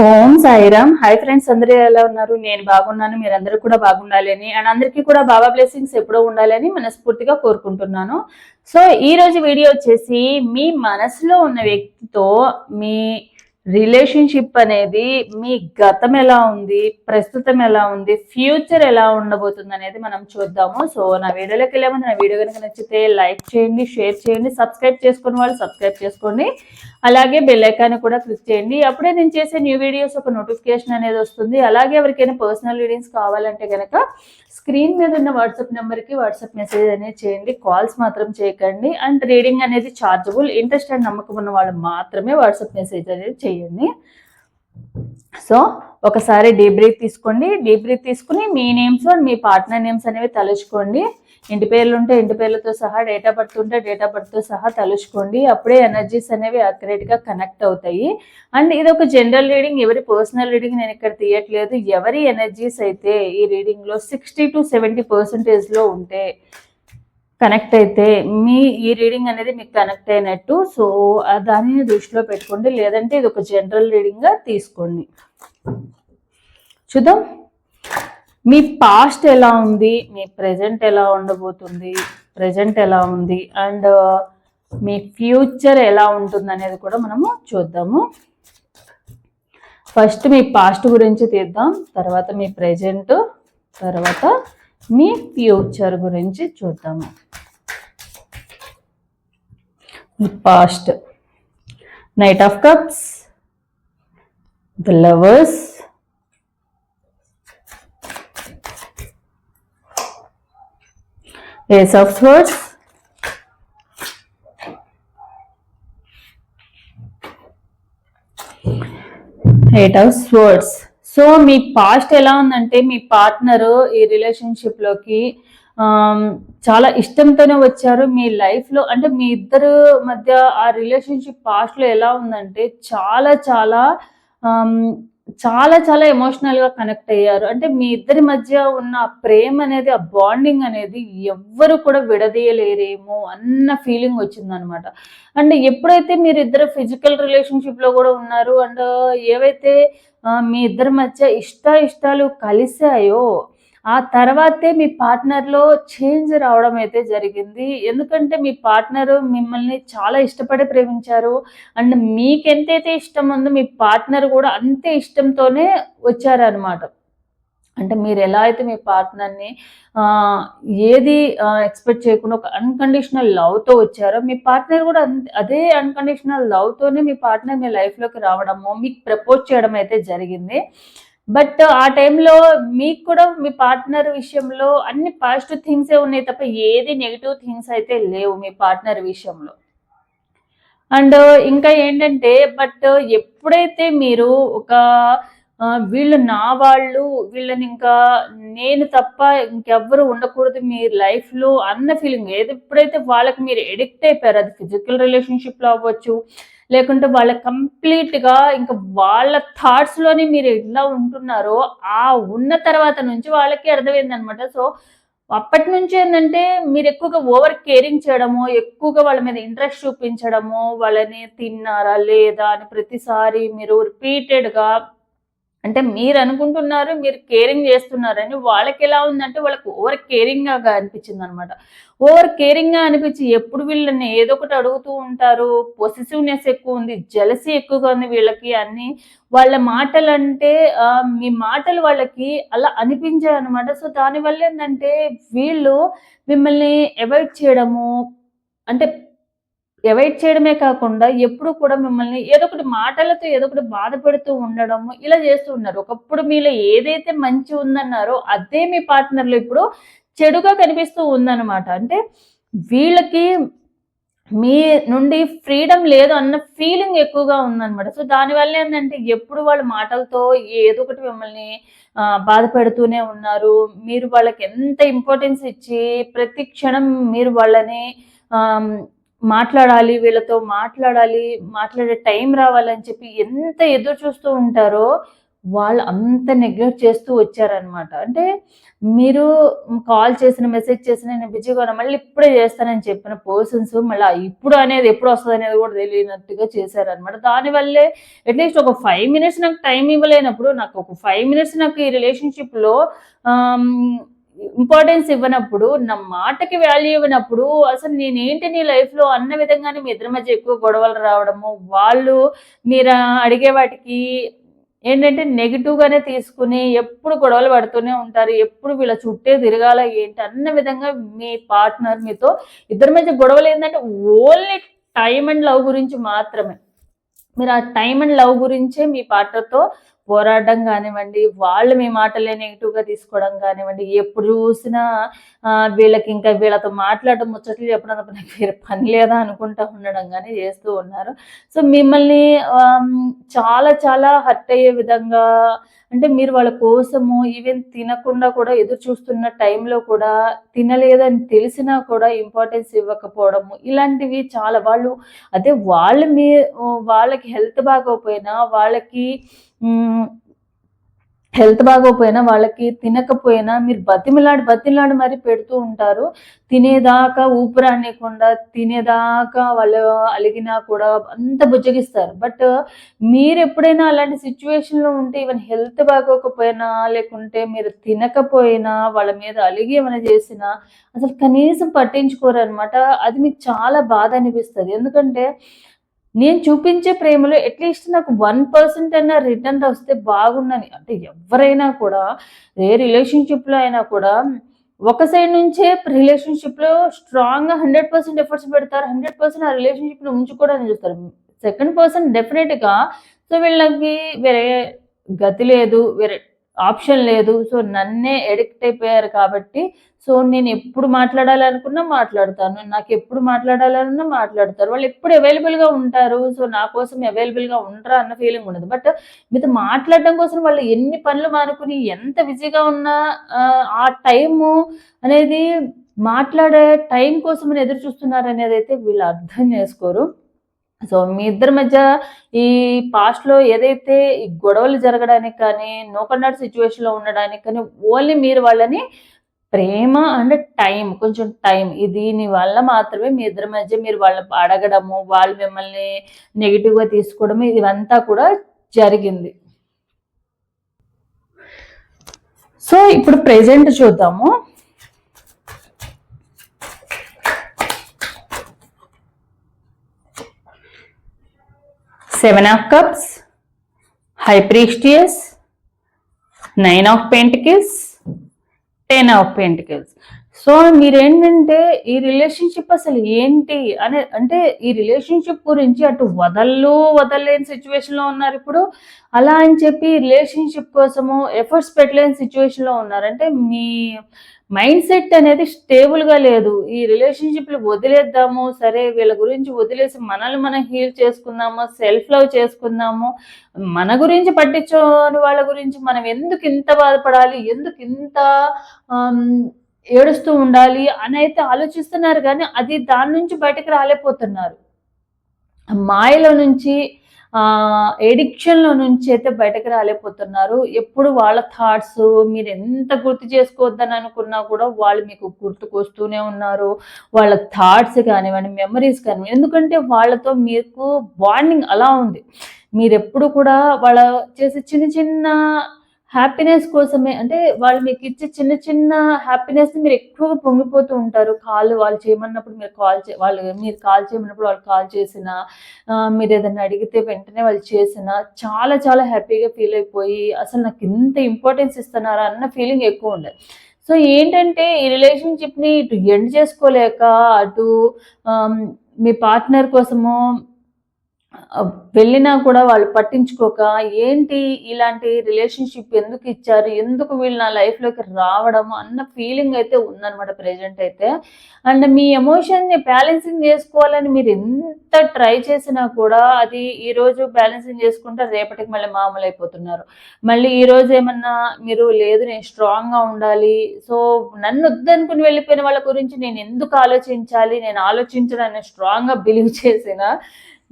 ఓం Sairam. Hi friends అందరూ ఎలా ఉన్నారు? నేను బాగున్నాను మీరందరూ కూడా బాగుండాలని అండ్ అందరికీ కూడా బాబా బ్లెస్సింగ్స్ ఎప్పుడూ ఉండాలని మనస్ఫూర్తిగా కోరుకుంటున్నాను. సో ఈ రోజు వీడియో వచ్చేసి మీ మనసులో ఉన్న వ్యక్తితో మీ రిలేషన్షిప్ అనేది మీ గతం ఎలా ఉంది ప్రస్తుతం ఎలా ఉంది ఫ్యూచర్ ఎలా ఉండబోతుంది అనేది మనం చూద్దాము. సో నా వీడియోలోకి వెళ్ళే ముందు నా వీడియో కనుక నచ్చితే లైక్ చేయండి షేర్ చేయండి సబ్స్క్రైబ్ చేసుకుని వాళ్ళు సబ్స్క్రైబ్ చేసుకోండి. అలాగే బెల్ ఐకాన్ కూడా క్లిక్ చేయండి. అప్పుడే నేను చేసే న్యూ వీడియోస్ ఒక నోటిఫికేషన్ అనేది వస్తుంది. అలాగే ఎవరికైనా పర్సనల్ రీడింగ్స్ కావాలంటే కనుక స్క్రీన్ మీద ఉన్న వాట్సాప్ నెంబర్కి వాట్సాప్ మెసేజ్ అనేది చేయండి. కాల్స్ మాత్రం చేయకండి. అండ్ రీడింగ్ అనేది చార్జబుల్. ఇంట్రెస్ట్ అండ్ నమ్మకం ఉన్న వాళ్ళు మాత్రమే వాట్సాప్ మెసేజ్ అనేది చేయండి. సో ఒకసారి డీప్ బ్రీత్ తీసుకోండి. డీప్ బ్రీత్ తీసుకుని మీ నేమ్స్ అండ్ మీ పార్ట్నర్ నేమ్స్ అనేవి తలుచుకోండి. ఇంటి పేర్లు ఉంటే ఇంటి పేర్లతో సహా డేట్ ఆఫ్ బర్త్ ఉంటే డేట్ ఆఫ్ బర్త్తో సహా తలుచుకోండి. అప్పుడే ఎనర్జీస్ అనేవి అక్యురేట్గా కనెక్ట్ అవుతాయి. అండ్ ఇది ఒక జనరల్ రీడింగ్ ఎవరి పర్సనల్ రీడింగ్ నేను ఇక్కడ తీయట్లేదు. ఎవరి ఎనర్జీస్ అయితే ఈ రీడింగ్లో సిక్స్టీ టు సెవెంటీ పర్సెంటేజ్లో ఉంటే కనెక్ట్ అయితే మీ ఈ రీడింగ్ అనేది మీకు కనెక్ట్ అయినట్టు. సో దానిని దృష్టిలో పెట్టుకోండి. లేదంటే ఇది ఒక జనరల్ రీడింగ్గా తీసుకోండి. చూద్దాం. మీ పాస్ట్ ఎలా ఉంది? మీ ప్రజెంట్ ఎలా ఉండబోతుంది? ప్రజెంట్ ఎలా ఉంది? అండ్ మీ ఫ్యూచర్ ఎలా ఉంటుంది అనేది కూడా మనము చూద్దాము. ఫస్ట్ మీ పాస్ట్ గురించి తీద్దాం. తర్వాత మీ ప్రజెంట్. తర్వాత మీ ఫ్యూచర్ గురించి చూద్దాము. Past knight of cups the lovers Ace of Swords. Eight of swords so me past ఎలా ఉందంటే మీ పార్ట్నర్ ఈ రిలేషన్షిప్లోకి చాలా ఇష్టంతోనే వచ్చారు. మీ లైఫ్లో అంటే మీ ఇద్దరు మధ్య ఆ రిలేషన్షిప్ పాస్ట్లో ఎలా ఉందంటే చాలా చాలా చాలా చాలా ఎమోషనల్గా కనెక్ట్ అయ్యారు. అంటే మీ ఇద్దరి మధ్య ఉన్న ప్రేమ అనేది ఆ బాండింగ్ అనేది ఎవ్వరు కూడా విడదీయలేరేమో అన్న ఫీలింగ్ వచ్చింది అనమాట అండ్ ఎప్పుడైతే మీరు ఇద్దరు ఫిజికల్ రిలేషన్షిప్లో కూడా ఉన్నారు అండ్ ఏవైతే మీ ఇద్దరి మధ్య ఇష్ట ఇష్టాలు కలిసాయో ఆ తర్వాతే మీ పార్ట్నర్లో చేంజ్ రావడం అయితే జరిగింది. ఎందుకంటే మీ పార్ట్నర్ మిమ్మల్ని చాలా ఇష్టపడి ప్రేమించారు. అండ్ మీకు ఎంతైతే ఇష్టం ఉందో మీ పార్ట్నర్ కూడా అంతే ఇష్టంతోనే వచ్చారనమాట అంటే మీరు ఎలా అయితే మీ పార్ట్నర్ని ఏది ఎక్స్పెక్ట్ చేయకుండా ఒక అన్కండిషనల్ లవ్తో వచ్చారో మీ పార్ట్నర్ కూడా అదే అన్కండిషనల్ లవ్తోనే మీ పార్ట్నర్ మీ లైఫ్లోకి రావడము మీకు ప్రపోజ్ చేయడం అయితే జరిగింది. బట్ ఆ టైంలో మీకు కూడా మీ పార్ట్నర్ విషయంలో అన్ని పాజిటివ్ థింగ్సే ఉన్నాయి తప్ప ఏది నెగిటివ్ థింగ్స్ అయితే లేవు మీ పార్ట్నర్ విషయంలో. అండ్ ఇంకా ఏంటంటే బట్ ఎప్పుడైతే మీరు ఒక వీళ్ళు నా వాళ్ళు వీళ్ళని ఇంకా నేను తప్ప ఇంకెవ్వరు ఉండకూడదు మీ లైఫ్లో అన్న ఫీలింగ్ ఏది ఎప్పుడైతే వాళ్ళకి మీరు ఎడిక్ట్ అయిపోయారు అది ఫిజికల్ రిలేషన్షిప్లో అవ్వచ్చు లేకుంటే వాళ్ళ కంప్లీట్గా ఇంకా వాళ్ళ థాట్స్లోనే మీరు ఎలా ఉంటున్నారో ఆ ఉన్న తర్వాత నుంచి వాళ్ళకి అర్థమైంది అనమాట సో అప్పటి నుంచి ఏంటంటే మీరు ఎక్కువగా ఓవర్ కేరింగ్ చేయడము ఎక్కువగా వాళ్ళ మీద ఇంట్రెస్ట్ చూపించడము వాళ్ళని తిన్నారా లేదా అని ప్రతిసారి మీరు రిపీటెడ్గా అంటే మీరు అనుకుంటున్నారు మీరు కేరింగ్ చేస్తున్నారని వాళ్ళకి ఎలా ఉందంటే వాళ్ళకి ఓవర్ కేరింగ్గా అనిపించింది అనమాట ఓవర్ కేరింగ్గా అనిపించి ఎప్పుడు వీళ్ళని ఏదో ఒకటి అడుగుతూ ఉంటారు. పొసిసివ్నెస్ ఎక్కువ ఉంది జలసి ఎక్కువగా ఉంది వీళ్ళకి అన్ని. వాళ్ళ మాటలు అంటే మీ మాటలు వాళ్ళకి అలా అనిపించాయి అనమాట సో దానివల్ల ఏంటంటే వీళ్ళు మిమ్మల్ని అవాయిడ్ చేయడము అంటే అవాయిడ్ చేయడమే కాకుండా ఎప్పుడు కూడా మిమ్మల్ని ఏదో ఒకటి మాటలతో ఏదో ఒకటి బాధ పెడుతూ ఉండడము ఇలా చేస్తూ ఉన్నారు. ఒకప్పుడు మీలో ఏదైతే మంచి ఉందన్నారో అదే మీ పార్ట్నర్లో ఇప్పుడు చెడుగా కనిపిస్తూ ఉందన్నమాట. అంటే వీళ్ళకి మీ నుండి ఫ్రీడమ్ లేదు అన్న ఫీలింగ్ ఎక్కువగా ఉందన్నమాట. సో దానివల్ల ఏంటంటే ఎప్పుడు వాళ్ళ మాటలతో ఏదో ఒకటి మిమ్మల్ని బాధ పెడుతూనే ఉన్నారు. మీరు వాళ్ళకి ఎంత ఇంపార్టెన్స్ ఇచ్చి ప్రతి క్షణం మీరు వాళ్ళని మాట్లాడాలి వీళ్ళతో మాట్లాడాలి మాట్లాడే టైం రావాలని చెప్పి ఎంత ఎదురు చూస్తూ ఉంటారో వాళ్ళు అంత నెగ్లెక్ట్ చేస్తూ వచ్చారనమాట అంటే మీరు కాల్ చేసిన మెసేజ్ చేసిన నేను బిజీగా మళ్ళీ ఇప్పుడే చేస్తానని చెప్పిన పర్సన్స్ మళ్ళీ ఇప్పుడు అనేది ఎప్పుడు వస్తుంది అనేది కూడా తెలియనట్టుగా చేశారనమాట దానివల్లే అట్లీస్ట్ ఒక ఫైవ్ మినిట్స్ నాకు టైం ఇవ్వలేనప్పుడు నాకు ఒక ఫైవ్ మినిట్స్ నాకు ఈ రిలేషన్షిప్లో ఇంపార్టెన్స్ ఇవ్వనప్పుడు నా మాటకి వాల్యూ ఇవ్వనప్పుడు అసలు నేనేంటి నీ లైఫ్లో అన్న విధంగానే మీ ఇద్దరి మధ్య ఎక్కువ గొడవలు రావడము వాళ్ళు మీరు అడిగే వాటికి ఏంటంటే నెగిటివ్గానే తీసుకుని ఎప్పుడు గొడవలు పడుతూనే ఉంటారు ఎప్పుడు వీళ్ళ చుట్టే తిరగాల ఏంటి అన్న విధంగా మీ పార్ట్నర్ మీతో ఇద్దరి మధ్య గొడవలు ఏంటంటే ఓన్లీ టైం అండ్ లవ్ గురించి మాత్రమే. మీరు ఆ టైం అండ్ లవ్ గురించే మీ పార్ట్నర్తో పోరాడడం కానివ్వండి వాళ్ళు మీ మాటలే నెగిటివ్గా తీసుకోవడం కానివ్వండి ఎప్పుడు చూసినా వీళ్ళకి ఇంకా వీళ్ళతో మాట్లాడడం ముచ్చట్లు చెప్పడం తప్ప నాకు వేరే పని లేదా అనుకుంటా ఉండడం కానీ చేస్తూ ఉన్నారు. సో మిమ్మల్ని చాలా చాలా హర్ట్ అయ్యే విధంగా అంటే మీరు వాళ్ళ కోసము ఈవెన్ తినకుండా కూడా ఎదురు చూస్తున్న టైంలో కూడా తినలేదని తెలిసినా కూడా ఇంపార్టెన్స్ ఇవ్వకపోవడము ఇలాంటివి చాలా వాళ్ళు అదే వాళ్ళ మీ వాళ్ళకి హెల్త్ బాగోపోయినా వాళ్ళకి హెల్త్ బాగోపోయినా వాళ్ళకి తినకపోయినా మీరు బతిమిలాడి బతిమిలాడి మరి పెడుతూ ఉంటారు. తినేదాకా ఊపిరానియకుండా తినేదాకా వాళ్ళు అలిగినా కూడా అంత బుజ్జగిస్తారు. బట్ మీరు ఎప్పుడైనా అలాంటి సిచ్యువేషన్లో ఉంటే ఈవెన్ హెల్త్ బాగోకపోయినా లేకుంటే మీరు తినకపోయినా వాళ్ళ మీద అలిగి ఏమైనా చేసినా అసలు కనీసం పట్టించుకోరు అనమాట అది మీకు చాలా బాధ అనిపిస్తుంది. ఎందుకంటే నేను చూపించే ప్రేమలో అట్లీస్ట్ నాకు వన్ పర్సెంట్ అయినా రిటర్న్ వస్తే బాగుండని. అంటే ఎవరైనా కూడా ఏ రిలేషన్షిప్లో అయినా కూడా ఒక సైడ్ నుంచే రిలేషన్షిప్లో స్ట్రాంగ్గా హండ్రెడ్ పర్సెంట్ ఎఫర్ట్స్ పెడతారు. హండ్రెడ్ పర్సెంట్ ఆ రిలేషన్షిప్లో ఉంచుకోవడానికి చూస్తారు. సెకండ్ పర్సన్ డెఫినెట్గా సో వీళ్ళకి వేరే గతి లేదు వేరే ఆప్షన్ లేదు. సో నన్నే ఎడిక్ట్ అయిపోయారు కాబట్టి సో నేను ఎప్పుడు మాట్లాడాలనుకున్నా మాట్లాడతాను. నాకు ఎప్పుడు మాట్లాడాలనుకున్నా మాట్లాడతారు. వాళ్ళు ఎప్పుడు అవైలబుల్గా ఉంటారు. సో నా కోసం అవైలబుల్గా ఉంటారా అన్న ఫీలింగ్ ఉండదు. బట్ మీతో మాట్లాడడం కోసం వాళ్ళు ఎన్ని పనులు మానుకుని ఎంత బిజీగా ఉన్నా ఆ టైము అనేది మాట్లాడే టైం కోసం ఎదురు చూస్తున్నారు అనేది అయితే వీళ్ళు అర్థం చేసుకోరు. సో మీ ఇద్దరి మధ్య ఈ పాస్ట్లో ఏదైతే ఈ గొడవలు జరగడానికి కానీ నో కన్నాడు సిచ్యువేషన్లో ఉండడానికి కానీ ఓన్లీ మీరు వాళ్ళని ప్రేమ అండ్ టైం కొంచెం టైం దీని వల్ల మాత్రమే మీ ఇద్దరి మధ్య మీరు వాళ్ళ అడగడము వాళ్ళు మిమ్మల్ని నెగిటివ్గా తీసుకోవడము ఇదంతా కూడా జరిగింది. సో ఇప్పుడు ప్రెజెంట్ చూద్దాము. seven of cups high priestess nine of pentacles ten of pentacles. So మీరేంటంటే ఈ రిలేషన్షిప్ అసలు ఏంటి అనే అంటే ఈ రిలేషన్షిప్ గురించి అటు వదల్లు వదలలేని సిచ్యువేషన్లో ఉన్నారు ఇప్పుడు. అలా అని చెప్పి రిలేషన్షిప్ కోసము ఎఫర్ట్స్ పెట్టలేని సిచ్యువేషన్లో ఉన్నారు. అంటే మీ మైండ్ సెట్ అనేది స్టేబుల్గా లేదు. ఈ రిలేషన్షిప్లు వదిలేద్దాము సరే వీళ్ళ గురించి వదిలేసి మనల్ని మనం హీల్ చేసుకుందాము సెల్ఫ్ లవ్ చేసుకుందాము. మన గురించి పట్టించుకోని వాళ్ళ గురించి మనం ఎందుకు ఇంత బాధపడాలి? ఎందుకు ఇంత ఏడుస్తూ ఉండాలి అని అయితే ఆలోచిస్తున్నారు కానీ అది దాని నుంచి బయటకు రాలేకపోతున్నారు. మాయలో నుంచి ఎడిక్షన్లో నుంచి అయితే బయటకు రాలేకపోతున్నారు. ఎప్పుడు వాళ్ళ థాట్స్ మీరు ఎంత గుర్తు చేసుకోవద్దని అనుకున్నా కూడా వాళ్ళు మీకు గుర్తుకొస్తూనే ఉన్నారు. వాళ్ళ థాట్స్ కానివ్వండి మెమరీస్ కానివ్వండి ఎందుకంటే వాళ్ళతో మీకు బాండింగ్ అలా ఉంది. మీరు ఎప్పుడు కూడా వాళ్ళ చేసే చిన్న చిన్న హ్యాపీనెస్ కోసమే అంటే వాళ్ళు మీకు ఇచ్చే చిన్న చిన్న హ్యాపీనెస్ మీరు ఎక్కువగా పొంగిపోతూ ఉంటారు. కాల్ వాళ్ళు చేయమన్నప్పుడు మీరు కాల్ చే వాళ్ళు మీరు కాల్ చేయమన్నప్పుడు వాళ్ళు కాల్ చేసిన మీరు ఏదైనా అడిగితే వెంటనే వాళ్ళు చేసిన చాలా చాలా హ్యాపీగా ఫీల్ అయిపోయి అసలు నాకు ఇంత ఇంపార్టెన్స్ ఇస్తున్నారా? అన్న ఫీలింగ్ ఎక్కువ ఉండదు. సో ఏంటంటే ఈ రిలేషన్షిప్ని ఇటు ఎండ్ చేసుకోలేక అటు మీ పార్ట్నర్ కోసము వెళ్ళినా కూడా వాళ్ళు పట్టించుకోక ఏంటి ఇలాంటి రిలేషన్షిప్ ఎందుకు ఇచ్చారు? ఎందుకు వీళ్ళు నా లైఫ్లోకి రావడం? అన్న ఫీలింగ్ అయితే ఉందన్నమాట ప్రజెంట్ అయితే. అండ్ మీ ఎమోషన్ని బ్యాలెన్సింగ్ చేసుకోవాలని మీరు ఎంత ట్రై చేసినా కూడా అది ఈరోజు బ్యాలెన్సింగ్ చేసుకుంటే రేపటికి మళ్ళీ మామూలు అయిపోతున్నారు. మళ్ళీ ఈరోజు ఏమన్నా మీరు లేదు నేను స్ట్రాంగ్గా ఉండాలి. సో నన్ను వద్దనుకుని వెళ్ళిపోయిన వాళ్ళ గురించి నేను ఎందుకు ఆలోచించాలి? నేను ఆలోచించడానికి స్ట్రాంగ్గా బిలీవ్ చేసిన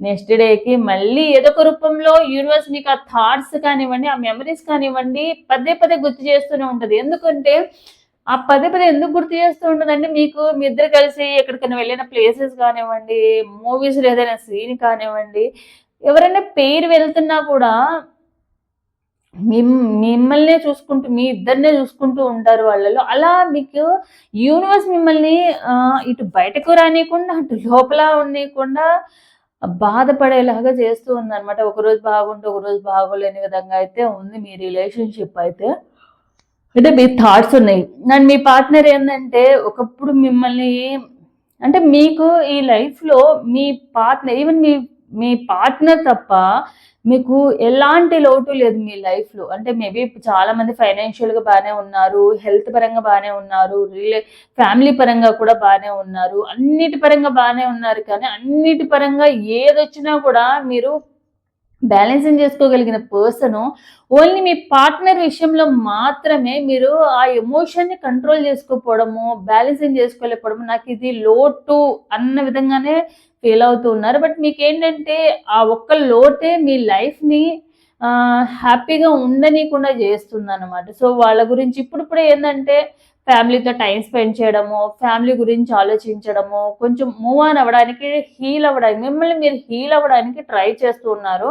నెక్స్ట్ డేకి మళ్ళీ ఏదొక రూపంలో యూనివర్స్ మీకు ఆ థాట్స్ కానివ్వండి ఆ మెమరీస్ కానివ్వండి పదే పదే గుర్తు చేస్తూనే ఉంటుంది. ఎందుకంటే ఆ పదే పదే ఎందుకు గుర్తు చేస్తూ ఉంటుందంటే మీకు మీ ఇద్దరు కలిసి ఎక్కడికైనా వెళ్ళిన ప్లేసెస్ కానివ్వండి మూవీస్ ఏదైనా సీన్ కానివ్వండి ఎవరైనా పేరు వెళ్తున్నా కూడా మిమ్ మిమ్మల్నే చూసుకుంటూ మీ ఇద్దరినే చూసుకుంటూ ఉంటారు వాళ్ళలో. అలా మీకు యూనివర్స్ మిమ్మల్ని ఇటు బయటకు రానియకుండా అటు లోపల ఉండకుండా బాధపడేలాగా చేస్తూ ఉందన్నమాట. ఒకరోజు బాగుంటే ఒకరోజు బాగోలేని విధంగా అయితే ఉంది మీ రిలేషన్షిప్ అయితే. అంటే మీ థాట్స్ ఉన్నాయి. అండ్ మీ పార్ట్నర్ ఏంటంటే ఒకప్పుడు మిమ్మల్ని అంటే మీకు ఈ లైఫ్లో మీ పార్ట్నర్ ఈవెన్ మీ మీ పార్ట్నర్ తప్ప మీకు ఎలాంటి లోటు లేదు మీ లైఫ్లో అంటే మేబీ చాలా మంది ఫైనాన్షియల్గా బాగానే ఉన్నారు హెల్త్ పరంగా బాగానే ఉన్నారు రిలే ఫ్యామిలీ పరంగా కూడా బాగానే ఉన్నారు. అన్నిటి పరంగా బాగానే ఉన్నారు కానీ అన్నిటి పరంగా ఏదొచ్చినా కూడా మీరు బ్యాలెన్సింగ్ చేసుకోగలిగిన పర్సన్ ఓన్లీ మీ పార్ట్నర్ విషయంలో మాత్రమే మీరు ఆ ఎమోషన్ని కంట్రోల్ చేసుకోకపోవడము బ్యాలెన్సింగ్ చేసుకోలేకపోవడము నాకు ఇది లోటు అన్న విధంగానే ఫీల్ అవుతూ ఉన్నారు. బట్ మీకు ఏంటంటే ఆ ఒక్క లోటే మీ లైఫ్ని హ్యాపీగా ఉండనీయకుండా చేస్తుంది అనమాట సో వాళ్ళ గురించి ఇప్పుడిప్పుడే ఏంటంటే ఫ్యామిలీతో టైం స్పెండ్ చేయడము ఫ్యామిలీ గురించి ఆలోచించడము కొంచెం మూవ్ ఆన్ అవ్వడానికి హీల్ అవ్వడానికి మిమ్మల్ని మీరు హీల్ అవ్వడానికి ట్రై చేస్తూ ఉన్నారు.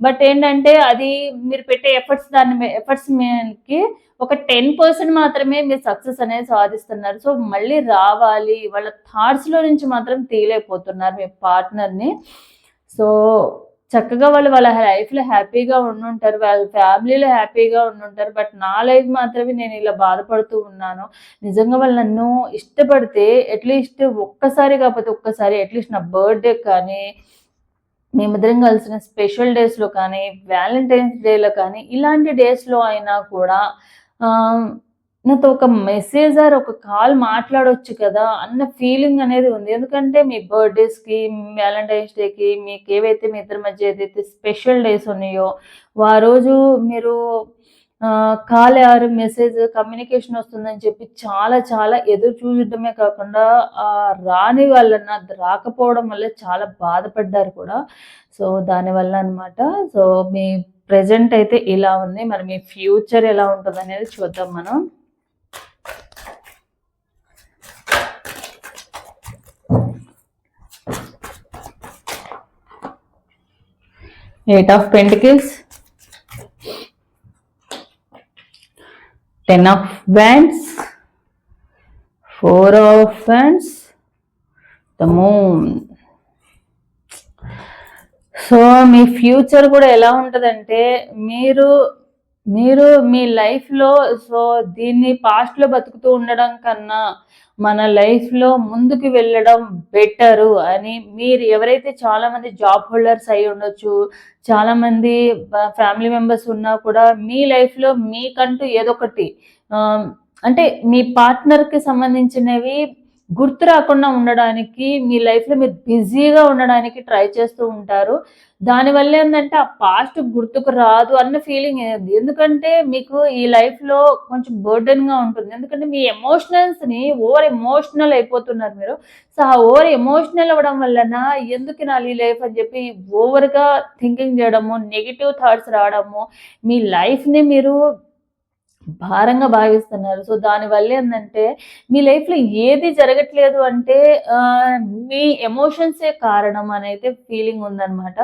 బట్ ఏంటంటే అది మీరు పెట్టే ఎఫర్ట్స్ దాని ఎఫర్ట్స్ మీకి ఒక టెన్ పర్సెంట్ మాత్రమే మీరు సక్సెస్ అనేది సాధిస్తున్నారు. సో మళ్ళీ రావాలి వాళ్ళ థాట్స్లో నుంచి మాత్రం తీయలేకపోతున్నారు మీ పార్ట్నర్ని. సో చక్కగా వాళ్ళు వాళ్ళ లైఫ్లో హ్యాపీగా ఉండుంటారు వాళ్ళ ఫ్యామిలీలో హ్యాపీగా ఉండుంటారు బట్ నా లైఫ్ మాత్రమే నేను ఇలా బాధపడుతూ ఉన్నాను. నిజంగా వాళ్ళు నన్ను ఇష్టపడితే అట్లీస్ట్ ఒక్కసారి కాకపోతే ఒక్కసారి అట్లీస్ట్ నా బర్త్డే కానీ మేమిద్దరం కలిసిన స్పెషల్ డేస్లో కానీ వ్యాలంటైన్స్ డేలో కానీ ఇలాంటి డేస్లో అయినా కూడా నాతో ఒక మెసేజ్ ఆర్ ఒక కాల్ మాట్లాడవచ్చు కదా అన్న ఫీలింగ్ అనేది ఉంది. ఎందుకంటే మీ బర్త్డేస్కి వ్యాలంటైన్స్ డేకి మీకు ఏవైతే మీ ఇద్దరి మధ్య ఏదైతే స్పెషల్ డేస్ ఉన్నాయో ఆ రోజు మీరు కాల్ ఆర్ మెసేజ్ కమ్యూనికేషన్ వస్తుందని చెప్పి చాలా చాలా ఎదురు చూడటమే కాకుండా రాని వాళ్ళన్న రాకపోవడం వల్ల చాలా బాధపడ్డారు కూడా. సో దానివల్ల అనమాట సో మీ ప్రెజెంట్ అయితే ఇలా ఉంది. మరి మీ ఫ్యూచర్ ఎలా ఉంటుంది అనేది చూద్దాం మనం. Eight of pentacles ten of wands four of wands the moon so me future కూడా ఎలా ఉంటుందంటే మీరు మీరు మీ లైఫ్లో సో దీన్ని పాస్ట్లో బతుకుతూ ఉండడం కన్నా మన లైఫ్లో ముందుకు వెళ్ళడం బెటరు అని మీరు ఎవరైతే చాలామంది జాబ్ హోల్డర్స్ అయి ఉండొచ్చు చాలామంది ఫ్యామిలీ మెంబర్స్ ఉన్నా కూడా మీ లైఫ్లో మీకంటూ ఏదో ఒకటి అంటే మీ పార్ట్నర్కి సంబంధించినవి గుర్తు రాకుండా ఉండడానికి మీ లైఫ్లో మీరు బిజీగా ఉండడానికి ట్రై చేస్తూ ఉంటారు. దానివల్ల ఏంటంటే ఆ పాస్ట్ గుర్తుకు రాదు అన్న ఫీలింగ్ ఏది ఎందుకంటే మీకు ఈ లైఫ్లో కొంచెం బర్డెన్గా ఉంటుంది. ఎందుకంటే మీ ఎమోషనల్స్ని ఓవర్ ఎమోషనల్ అయిపోతున్నారు మీరు. సో ఆ ఓవర్ ఎమోషనల్ అవ్వడం వలన ఎందుకు నా ఈ లైఫ్ అని చెప్పి ఓవర్గా థింకింగ్ చేయడము నెగిటివ్ థాట్స్ రావడము మీ లైఫ్ని మీరు భారంగా భావిస్తున్నారు. సో దానివల్ల ఏంటంటే మీ లైఫ్లో ఏది జరగట్లేదు అంటే మీ ఎమోషన్సే కారణం అనైతే ఫీలింగ్ ఉందన్నమాట.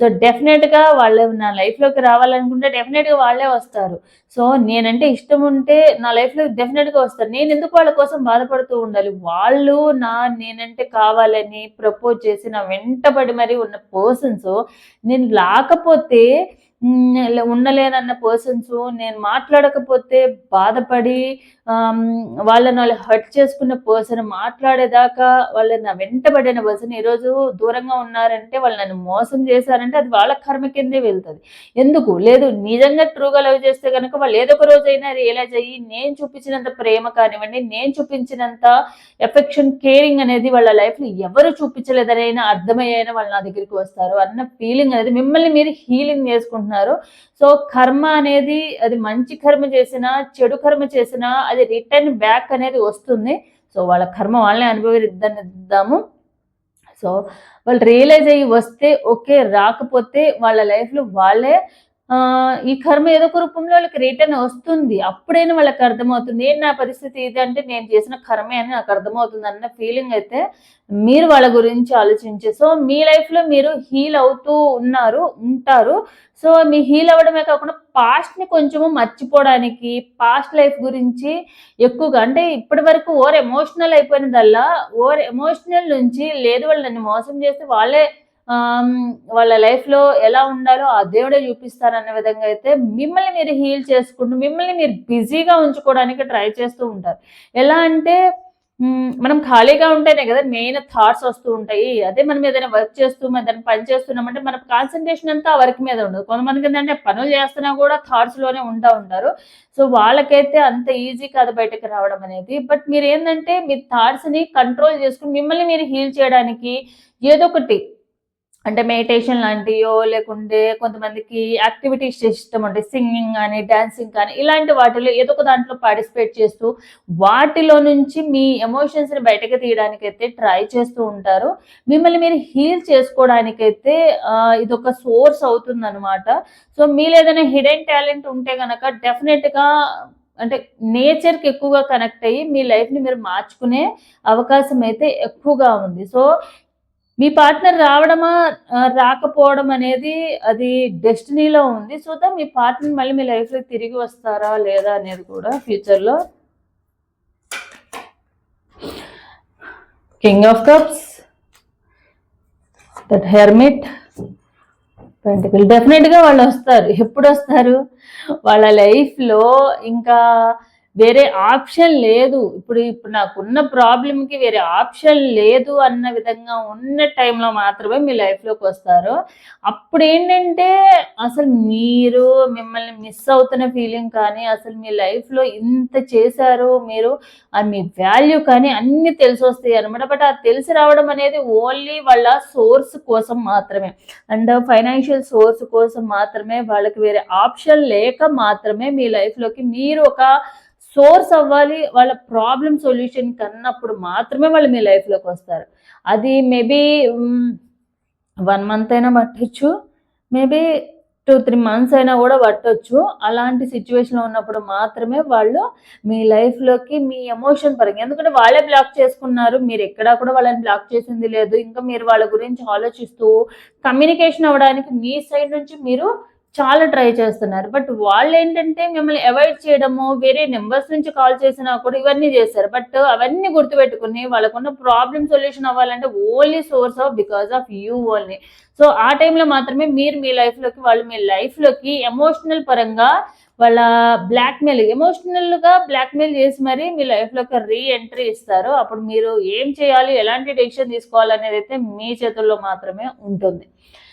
సో డెఫినెట్గా వాళ్ళే నా లైఫ్లోకి రావాలనుకుంటే డెఫినెట్గా వాళ్ళే వస్తారు. సో నేనంటే ఇష్టం ఉంటే నా లైఫ్లో డెఫినెట్గా వస్తారు. నేను ఎందుకు వాళ్ళ కోసం బాధపడుతూ ఉండాలి? వాళ్ళు నా నేనంటే కావాలని ప్రపోజ్ చేసి నా వెంటబడి మరీ ఉన్న పర్సన్స్ నేను లేకపోతే ఉండలేనన్న పర్సన్స్ నేను మాట్లాడకపోతే బాధపడి వాళ్ళని వాళ్ళు హర్ట్ చేసుకున్న పర్సన్ మాట్లాడేదాకా వాళ్ళని నా వెంటబడిన పర్సన్ ఈరోజు దూరంగా ఉన్నారంటే వాళ్ళు నన్ను మోసం చేశారంటే అది వాళ్ళ కర్మ కిందే వెళ్తుంది. ఎందుకు? లేదు నిజంగా ట్రూగా లవ్ చేస్తే కనుక వాళ్ళు ఏదో ఒక రోజైనా రియలైజ్ అయ్యి నేను చూపించినంత ప్రేమ కానివ్వండి నేను చూపించినంత ఎఫెక్షన్ కేరింగ్ అనేది వాళ్ళ లైఫ్లో ఎవరు చూపించలేదనైనా అర్థమయ్యైనా వాళ్ళు నా దగ్గరికి వస్తారు అన్న ఫీలింగ్ అనేది మిమ్మల్ని మీరు హీలింగ్ చేసుకుంటున్నారు. సో కర్మ అనేది అది మంచి కర్మ చేసినా చెడు కర్మ చేసినా అది రిటర్న్ బ్యాక్ అనేది వస్తుంది. సో వాళ్ళ కర్మ వాళ్ళని అనుభవిద్దాము. సో వాళ్ళు రియలైజ్ అయ్యి వస్తే ఓకే రాకపోతే వాళ్ళ లైఫ్లో వాళ్ళే ఈ కర్మ ఏదో ఒక రూపంలో వాళ్ళకి రిటర్న్ వస్తుంది. అప్పుడైనా వాళ్ళకి అర్థమవుతుంది ఏంటి నా పరిస్థితి ఇదంటే నేను చేసిన కర్మే అని నాకు అర్థమవుతుంది అన్న ఫీలింగ్ అయితే మీరు వాళ్ళ గురించి ఆలోచించి సో మీ లైఫ్లో మీరు హీల్ అవుతూ ఉన్నారు ఉంటారు. సో మీ హీల్ అవ్వడమే కాకుండా పాస్ట్ని కొంచెము మర్చిపోవడానికి పాస్ట్ లైఫ్ గురించి ఎక్కువగా అంటే ఇప్పటి వరకు ఓవర్ ఎమోషనల్ అయిపోయినదల్లా ఓవర్ ఎమోషనల్ నుంచి లేదు వాళ్ళు నన్ను మోసం చేస్తే వాళ్ళే వాళ్ళ లైఫ్లో ఎలా ఉండాలో ఆ దేవుడే చూపిస్తారు అనే విధంగా అయితే మిమ్మల్ని మీరు హీల్ చేసుకుంటూ మిమ్మల్ని మీరు బిజీగా ఉంచుకోవడానికి ట్రై చేస్తూ ఉంటారు. ఎలా అంటే మనం ఖాళీగా ఉంటేనే కదా మెయిన్ థాట్స్ వస్తూ ఉంటాయి. అదే మనం ఏదైనా వర్క్ చేస్తూ మనం ఏదైనా పని చేస్తున్నామంటే మన కాన్సన్ట్రేషన్ అంతా ఆ వర్క్ మీద ఉండదు. కొంతమందికి ఏంటంటే పనులు చేస్తున్నా కూడా థాట్స్లోనే ఉంటా ఉంటారు. సో వాళ్ళకైతే అంత ఈజీ కాదు బయటకు రావడం అనేది. బట్ మీరు ఏంటంటే మీ థాట్స్ని కంట్రోల్ చేసుకుని మిమ్మల్ని మీరు హీల్ చేయడానికి ఏదో ఒకటి అంటే మెడిటేషన్ లాంటియో లేకుంటే కొంతమందికి యాక్టివిటీస్ ఇష్టం అంటే సింగింగ్ కానీ డాన్సింగ్ కానీ ఇలాంటి వాటిలో ఏదో ఒక దాంట్లో పార్టిసిపేట్ చేస్తూ వాటిలో నుంచి మీ ఎమోషన్స్ని బయటకు తీయడానికైతే ట్రై చేస్తూ ఉంటారు. మిమ్మల్ని మీరు హీల్ చేసుకోవడానికైతే ఇదొక సోర్స్ అవుతుంది అనమాట సో మీలో ఏదైనా హిడెన్ టాలెంట్ ఉంటే కనుక డెఫినెట్గా అంటే నేచర్కి ఎక్కువగా కనెక్ట్ అయ్యి మీ లైఫ్ని మీరు మార్చుకునే అవకాశం అయితే ఎక్కువగా ఉంది. సో మీ పార్ట్నర్ రావడమా రాకపోవడం అనేది అది డెస్టినీలో ఉంది. చూద్దాం మీ పార్ట్నర్ మళ్ళీ మీ లైఫ్లో తిరిగి వస్తారా లేదా అనేది కూడా ఫ్యూచర్లో. King of cups that hermit pentacle డెఫినెట్గా వాళ్ళు వస్తారు. ఎప్పుడు వస్తారు? వాళ్ళ లైఫ్లో ఇంకా వేరే ఆప్షన్ లేదు. ఇప్పుడు ఇప్పుడు నాకున్న ప్రాబ్లంకి వేరే ఆప్షన్ లేదు అన్న విధంగా ఉన్న టైంలో మాత్రమే మీ లైఫ్లోకి వస్తారు. అప్పుడు ఏంటంటే అసలు మీరు మిమ్మల్ని మిస్ అవుతున్న ఫీలింగ్ కానీ అసలు మీ లైఫ్లో ఇంత చేశారు మీరు ఆ మీ వాల్యూ కానీ అన్నీ తెలిసి వస్తాయి అనమాట బట్ అది తెలిసి రావడం అనేది ఓన్లీ వాళ్ళ సోర్స్ కోసం మాత్రమే. అండ్ ఫైనాన్షియల్ సోర్స్ కోసం మాత్రమే వాళ్ళకి వేరే ఆప్షన్ లేక మాత్రమే మీ లైఫ్లోకి మీరు ఒక సోర్స్ అవ్వాలి వాళ్ళ ప్రాబ్లం సొల్యూషన్ కన్నప్పుడు మాత్రమే వాళ్ళు మీ లైఫ్లోకి వస్తారు. అది మేబీ వన్ మంత్ అయినా పట్టచ్చు మేబీ టూ త్రీ మంత్స్ అయినా కూడా పట్టొచ్చు. అలాంటి సిచ్యువేషన్లో ఉన్నప్పుడు మాత్రమే వాళ్ళు మీ లైఫ్లోకి మీ ఎమోషన్ పరంగా ఎందుకంటే వాళ్ళే బ్లాక్ చేసుకున్నారు. మీరు ఎక్కడా కూడా వాళ్ళని బ్లాక్ చేసింది లేదు. ఇంకా మీరు వాళ్ళ గురించి ఆలోచిస్తూ కమ్యూనికేషన్ అవ్వడానికి మీ సైడ్ నుంచి మీరు చాలా ట్రై చేస్తున్నారు. బట్ వాళ్ళు ఏంటంటే మిమ్మల్ని అవాయిడ్ చేయడము వేరే నెంబర్స్ నుంచి కాల్ చేసినా కూడా ఇవన్నీ చేస్తారు బట్ అవన్నీ గుర్తుపెట్టుకుని వాళ్ళకున్న ప్రాబ్లమ్ సొల్యూషన్ అవ్వాలంటే only source of because of you only. So ఆ టైంలో మాత్రమే మీరు మీ లైఫ్లోకి వాళ్ళు మీ లైఫ్లోకి ఎమోషనల్ పరంగా వాళ్ళ బ్లాక్మెయిల్ ఎమోషనల్గా బ్లాక్మెయిల్ చేసి మరి మీ లైఫ్లోకి రీ ఎంట్రీ ఇస్తారు. అప్పుడు మీరు ఏం చేయాలి ఎలాంటి డెసిషన్ తీసుకోవాలి అనేది అయితే మీ చేతుల్లో మాత్రమే ఉంటుంది.